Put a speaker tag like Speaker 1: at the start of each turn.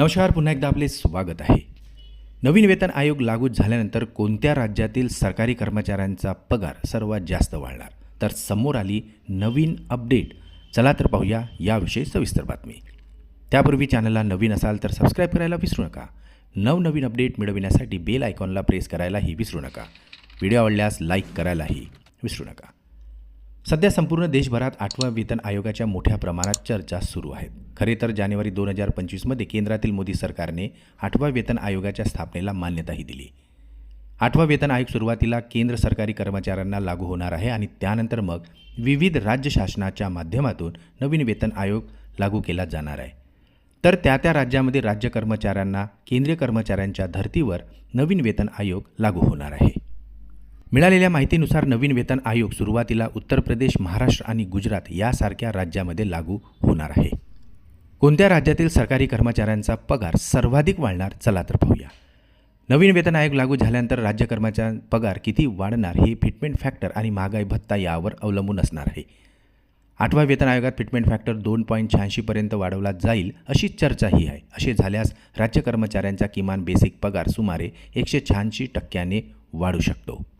Speaker 1: नमस्कार पुन्हा एकदा आपले स्वागत आहे. नवीन वेतन आयोग लागू झाल्यानंतर कोणत्या राज्यातील सरकारी कर्मचाऱ्यांचा पगार सर्वात जास्त वाढणार? तर समोर आली नवीन अपडेट. चला तर पाहूया याविषयी सविस्तर बातमी. त्यापूर्वी चॅनलला नवीन असाल तर सबस्क्राईब करायला विसरू नका. नवनवीन अपडेट मिळविण्यासाठी बेल आयकॉनला प्रेस करायलाही विसरू नका. व्हिडिओ आवडल्यास लाईक करायलाही विसरू नका. सध्या संपूर्ण देशभरात आठव्या वेतन आयोगाच्या मोठ्या प्रमाणात चर्चा सुरू आहेत खरे तर जानेवारी दोन हजार पंचवीसमध्ये केंद्रातील मोदी सरकारने आठव्या वेतन आयोगाच्या स्थापनेला मान्यताही दिली. आठवा वेतन आयोग सुरुवातीला केंद्र सरकारी कर्मचाऱ्यांना लागू होणार आहे आणि त्यानंतर मग विविध राज्य शासनाच्या माध्यमातून नवीन वेतन आयोग लागू केला जाणार आहे. तर त्या त्या राज्यामध्ये राज्य कर्मचाऱ्यांना केंद्रीय कर्मचाऱ्यांच्या धर्तीवर नवीन वेतन आयोग लागू होणार आहे. मिळालेल्या माहितीनुसार नवीन वेतन आयोग सुरुवातीला उत्तर प्रदेश महाराष्ट्र आणि गुजरात यासारख्या राज्यामध्ये लागू होणार आहे. कोणत्या राज्यातील सरकारी कर्मचाऱ्यांचा पगार सर्वाधिक वाढणार? चला तर पाहूया. नवीन वेतन आयोग लागू झाल्यानंतर राज्य कर्मचाऱ्यां पगार किती वाढणार हे फिटमेंट फॅक्टर आणि महागाई भत्ता यावर अवलंबून असणार आहे. आठव्या वेतन आयोगात फिटमेंट फॅक्टर दोन पॉईंट शहाऐंशीपर्यंत वाढवला जाईल अशी चर्चाही आहे. असे झाल्यास राज्य कर्मचाऱ्यांचा किमान बेसिक पगार सुमारे एकशे शहाऐंशी टक्क्याने वाढू शकतो.